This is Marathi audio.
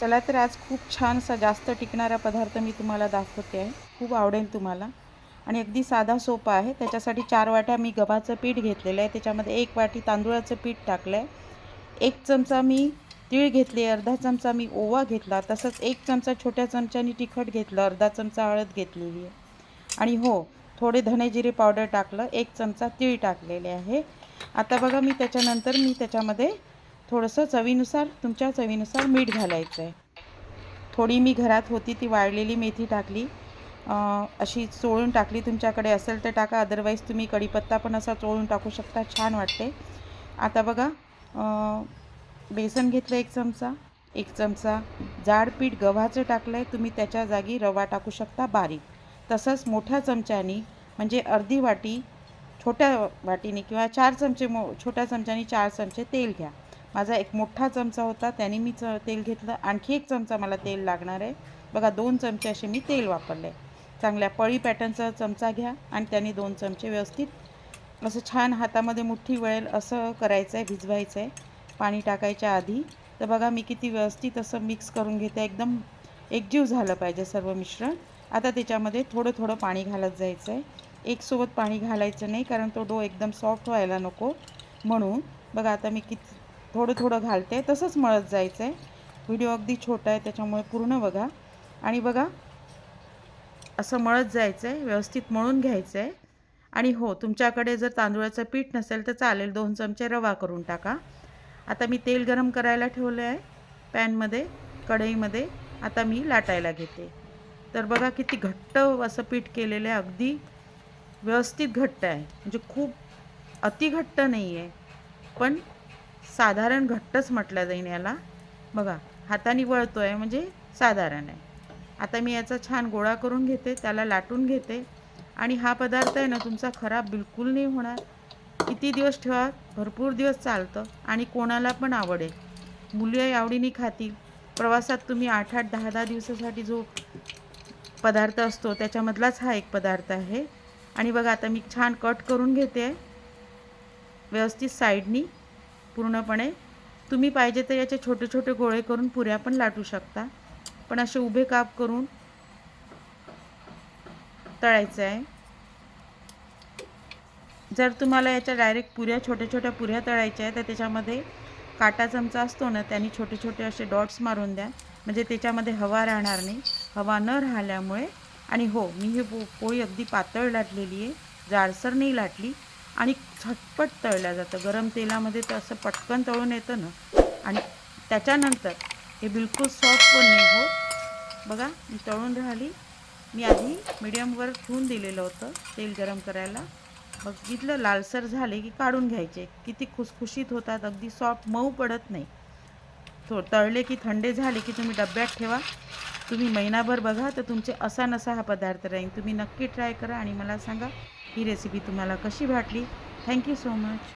चला तर आज खूप छान असा जास्त टिकणारा पदार्थ मी तुम्हाला दाखवते आहे. खूप आवडेल तुम्हाला. आणि अगदी साधा सोपा आहे. त्याच्यासाठी चार वाट्या मी गव्हाचं पीठ घेतलेलं आहे. त्याच्यामध्ये एक वाटी तांदूळाचं पीठ टाकलं आहे एक चमचा मी तीळ घेतली अर्धा चमचा मी ओवा घेतला तसंच एक चमचा छोट्या चमच्यानी तिखट घेतलं अर्धा चमचा हळद घेतलेली आहे. आणि हो थोडे धणे जिरे पावडर टाकलं एक चमचा तीळ टाकलेले आहे. आता बघा मी त्याच्यानंतर मी त्याच्यामध्ये थोडंसं चवीनुसार तुमच्या चवीनुसार मीठ घालायचं आहे. थोडी मी घरात होती ती वाळलेली मेथी टाकली. अशी चोळून टाकली तुमच्याकडे असेल तर टाका अदरवाईज तुम्ही कढीपत्ता पण असा चोळून टाकू शकता छान वाटते. आता बघा बेसन घेतलं एक चमचा. एक चमचा जाड पीठ गव्हाचं टाकलं आहे तुम्ही त्याच्या जागी रवा टाकू शकता बारीक. तसंच मोठ्या चमच्यानी म्हणजे अर्धी वाटी छोट्या वाटीने किंवा चार चमचे मो छोट्या चमच्यानी चार चमचे तेल घ्या. माझा एक मोठा चमचा होता त्याने मी च तेल घेतलं. आणखी एक चमचा मला तेल लागणार आहे. बघा दोन चमचे असे मी तेल वापरले. चांगल्या पळी पॅटर्नचा चमचा घ्या आणि त्याने दोन चमचे व्यवस्थित असं छान हातामध्ये मुठ्ठी वळेल असं करायचं आहे भिजवायचं आहे पाणी टाकायच्या आधी. तर बघा मी किती व्यवस्थित असं मिक्स करून घेते. एकदम एकजीव झालं पाहिजे सर्व मिश्रण. आता त्याच्यामध्ये थोडं थोडं पाणी घालत जायचं आहे एकसोबत पाणी घालायचं नाही कारण तो डो एकदम सॉफ्ट व्हायला नको म्हणून. बघा आता मी किती थोडं थोडं घालते. तसंच मळत जायचं आहे व्हिडिओ अगदी छोटा आहे त्याच्यामुळे पूर्ण बघा. आणि बघा असं मळत जायचं आहे व्यवस्थित मळून घ्यायचं आहे आणि हो तुमच्याकडे जर तांदूळाचं पीठ नसेल तर चालेल. दोन चमचे रवा करून टाका. आता मी तेल गरम करायला ठेवलं आहे पॅनमध्ये कढईमध्ये. आता मी लाटायला घेते. तर बघा किती घट्ट असं पीठ केलेलं आहे. अगदी व्यवस्थित घट्ट आहे. म्हणजे खूप अति घट्ट नाही आहे. पण साधारण घट्टच म्हटलं जाईन याला. बघा हाताने वळतो आहे म्हणजे साधारण आहे. आता मी याचा छान गोळा करून घेते त्याला लाटून घेते. आणि हा पदार्थ आहे ना तुमचा खराब बिलकुल नाही होणार. किती दिवस ठेवा भरपूर दिवस चालतं आणि कोणाला पण आवडेल. मुली आवडीने खातील. प्रवासात तुम्ही आठ आठ दहा दहा दिवसासाठी जो पदार्थ असतो त्याच्यामधलाच हा एक पदार्थ आहे. आणि बघा आता मी छान कट करून घेते. आहे व्यवस्थित साईडनी. पूर्णपणे. तुम्ही पाहिजे तर याचे छोटे छोटे गोळे करून पुऱ्या पण लाटू शकता. पण असे उभे काप करून तळायचं आहे. जर तुम्हाला याच्या डायरेक्ट पुऱ्या छोट्या छोट्या पुऱ्या तळायच्या आहे तर त्याच्यामध्ये काटा चमचा असतो ना त्यांनी छोटे छोटे असे डॉट्स मारून द्या. म्हणजे त्याच्यामध्ये हवा राहणार नाही. हवा न राहिल्यामुळे आणि हो मी ही पो पोळी अगदी पातळ लाटलेली आहे. जाडसर नाही लाटली. आणि झटपट तळल्या जातं. गरम तेलामध्ये तर असं पटकन तळून येतं ना. आणि त्याच्यानंतर हे बिलकुल सॉफ्ट पण नाही होत. बघा मी तळून राहिली. मी आधी मिडियमवर ठेवून दिलेलं होतं तेल गरम करायला. बघितलं लालसर झाले की काढून घ्यायचे. किती खुसखुशीत होतात. अगदी सॉफ्ट मऊ पडत नाही. थो तळले की थंडे झाले की तुम्ही डब्यात ठेवा. तुम्ही महिनाभर बघा तर तुमचे असा नसा हा पदार्थ राहील. तुम्ही नक्की ट्राय करा आणि मला सांगा ही रेसिपी तुम्हाला कशी वाटली? Thank you so much